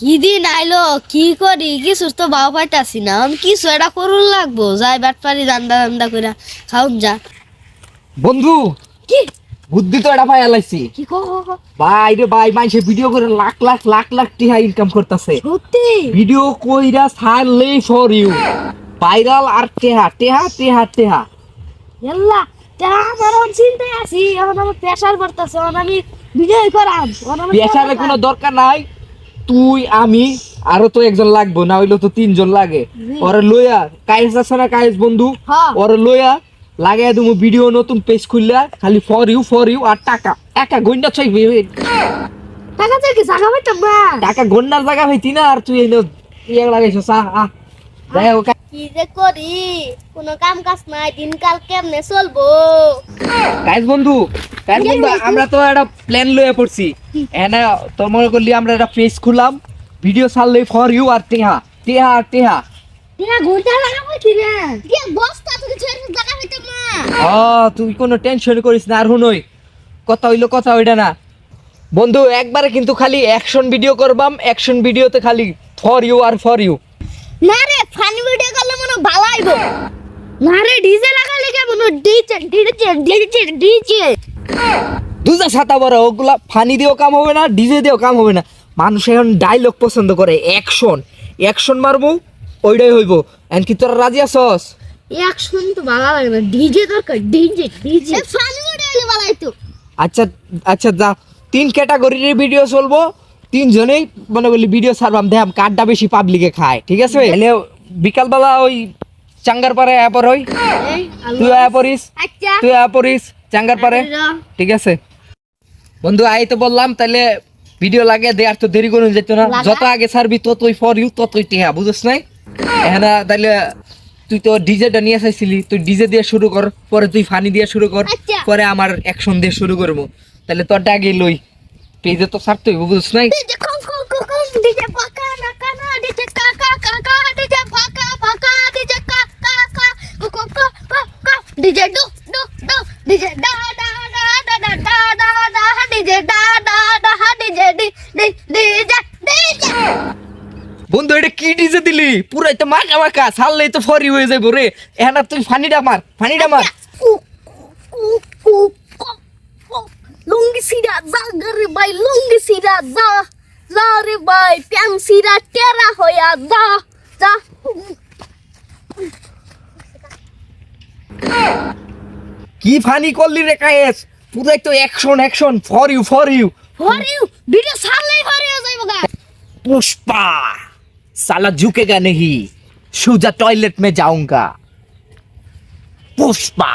কি দিন আইলো কি করি? কি সুস্থ বাবা পাইতাছি না। আমি কিছু এটা করুন লাগবো। যাই ব্যাটপারি দান্দা দান্দা করে খাউন যা। বন্ধু কি? বুদ্ধি তো এটা পাই আলাইছি। কি কো কো, কো? ভাই রে ভাই মানুষে ভিডিও করে লাখ লাখ লাখ লাখ টিহা ইনকাম করতেছে। সত্যি? ভিডিও কইরা ছাড়লে ফর ইউ ভাইরাল আর টেহা টেহা টেহা টেহা। এল্লা তা আমার ওর চিন্তায় আছি। এখন আমার প্রেসার পড়তেছে আমি ভিডিও করাম আমার পেশারে কোনো দরকার নাই। তুই আমি আরও তো একজন লাগবো না হইল তো তিনজন লাগে। ওরে লইয়া কায়েস আছে না কায়েস বন্ধু। ওরে লইয়া লাগাই তুমি ভিডিও নতুন পেজ খুললা খালি ফর ইউ ফর ইউ আর টাকা। একা গন্ডা চাই টাকা চাই কি? জাগা পাইতাম না টাকা গন্ডার জায়গা হইতি না আর তুই এনে ইয়ে লাগাইছো সা আ। যাই হোক কি যে করি? কোনো কাম কাজ নাই দিনকাল কেমনে চলবো? কায়েস বন্ধু বন্ধু আমরা তো একটা প্ল্যান লইয়া পড়ছি। এনা তো মনে করলি আমরা একটা পেজ খুললাম। ভিডিও ছাড়লে ফর ইউ আর টেহা। টেহা আর বস্তা তুই কোনো টেনশন করিস না আর হুনই। কথা হইল কথা ওইটা না। বন্ধু একবারে কিন্তু খালি অ্যাকশন ভিডিও করবাম। অ্যাকশন ভিডিওতে খালি ফর ইউ আর ফর ইউ না রে ফানি ভিডিও করলে মনে ভালো আইবো না রে ডিজে লাগালে কেমন? ডিজে ডিজে ডিজে ডিজে দুজা ছাতা বড় ওগুলা ফানি দিয়েও কাম হবে না ডিজে দিয়েও কাম হবে না। মানুষ এখন ডায়লগ পছন্দ করে অ্যাকশন অ্যাকশন মারবো ওইটাই হইব। এমনকি তোরা রাজি আছস? অ্যাকশন তো ভালো লাগে না ডিজে দরকার ডিজে ডিজে। ফানি ভিডিও হলে ভালো আইতো আচ্ছা আচ্ছা যা তিন ক্যাটাগরির ভিডিও চলবো। তিনজনেই মনে করলি ভিডিও ছাড়বাম দেখাম কারটা বেশি পাবলিকে খায় ঠিক আছে? এলে বিকালবেলা ওই চাঙ্গার পারে আয়া পর হই এই তুই আয়া পড়িস আচ্ছা। তুই আয়া পড়িস চাঙ্গার পারে? ঠিক আছে। বন্ধু আই তো বললাম তাহলে ভিডিও লাগে দে আর তো দেরি করুন যেত না। যত আগে ছাড়বি ততই ফর ইউ ততই টেহা বুঝছ নাই? এখানে তাহলে তুই তো ডিজেটা নিয়ে চাইছিলি তুই ডিজে দিয়ে শুরু কর পরে তুই ফানি দিয়ে শুরু কর আচ্ছা। পরে আমার অ্যাকশন দিয়ে শুরু করব। তাহলে তোরটা আগে লই। পেজে তো ছাড়তে হইব বুঝছ নাই? DJ DJ D D DJ DJ বন্ধু এটা কি ডিজে দিলি? পুরাই তো মাখা মাকা ছাড়লেই তো ফরি হয়ে যাব রে। এখানে তুই ফানিটা মার ফানিটা মার। কো লুঙ্গি সিরা যা গরে ভাই লুঙ্গি সিরা যা। যা রে ভাই প্যান সিরা টেরা হইয়া যা যা। কি ফানি করলি রে Kayes? Action action for you for you for you video for you যাইবো গা। পুষ্পা সালা ঝুকেগা নেহি সুজা টয়লেট মে যাউঙ্গা পুষ্পা।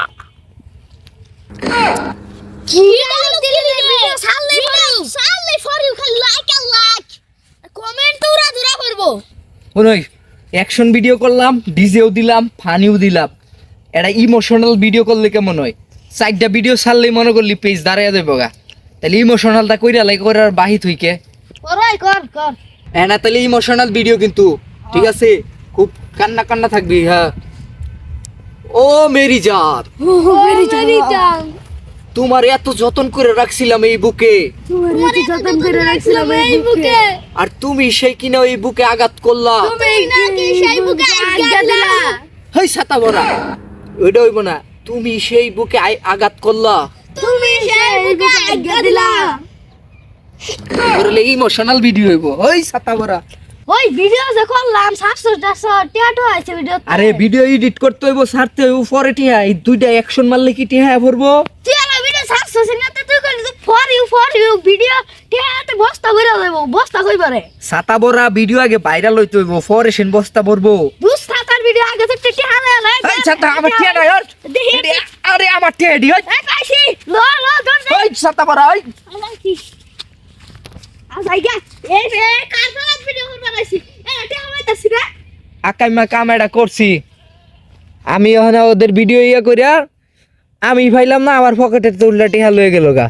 কি অ্যাকশন ভিডিও করলাম ডিজেও দিলাম ফানিও দিলাম। এটা ইমোশনাল ভিডিও করলে কেমন হয়? চারটা ভিডিও ছাড়লেই মনে করলি পেজ দাঁড়াইয়া দেবো গা। তাহলে ইমোশনালটা কইরা লাই করার বাহিত হইকে। ওরাই কর কর। হ্যাঁ না তাহলে ইমোশনাল ভিডিও কিন্তু ঠিক আছে? খুব কান্না কান্না থাকবি হ্যাঁ। ও মেরি জাত ও মেরি জান। তোমার এত যত্ন করে রাখছিলাম এই বুকে। তোমার যতন করে রাখছিলাম এই বুকে। আর তুমি সেই কিনা ওই বুকে আঘাত করলা। তুমি নাকি সেই বুকে আজ্ঞা দিলা। হেই সাতা বড়া ওইটা হইব না। তুমি সেই বুকে আঘাত করলা। তুমি সেই বুকে আজ্ঞা দিলা করলে ইমোশনাল ভিডিও হইব। ওই সাতা বড়া ওই ভিডিও যে করলাম টিয়াটো আছে ভিডিও আরে ভিডিও এডিট করতে হইব ছাড়তে হইব পরে টিহা এই দুইটা অ্যাকশন মারলে কি পড়ব তুই আমার ভিডিও সাতশো সিনাতে তুই করলি for you for you video টিয়াতে বস্তা করে দেবো বস্তা কই পারে? সাতা বড়া ভিডিও আগে ভাইরাল হইতে হইব পরে সেন বস্তা পড়ব দুস থাকার ভিডিও আগে তো আরে আমার ওই? আমি ওখানে ওদের ভিডিও ইয়ে করিয়া আমি ভাইলাম না আমার পকেটে তুলটা টিহা লয়ে গেল গা।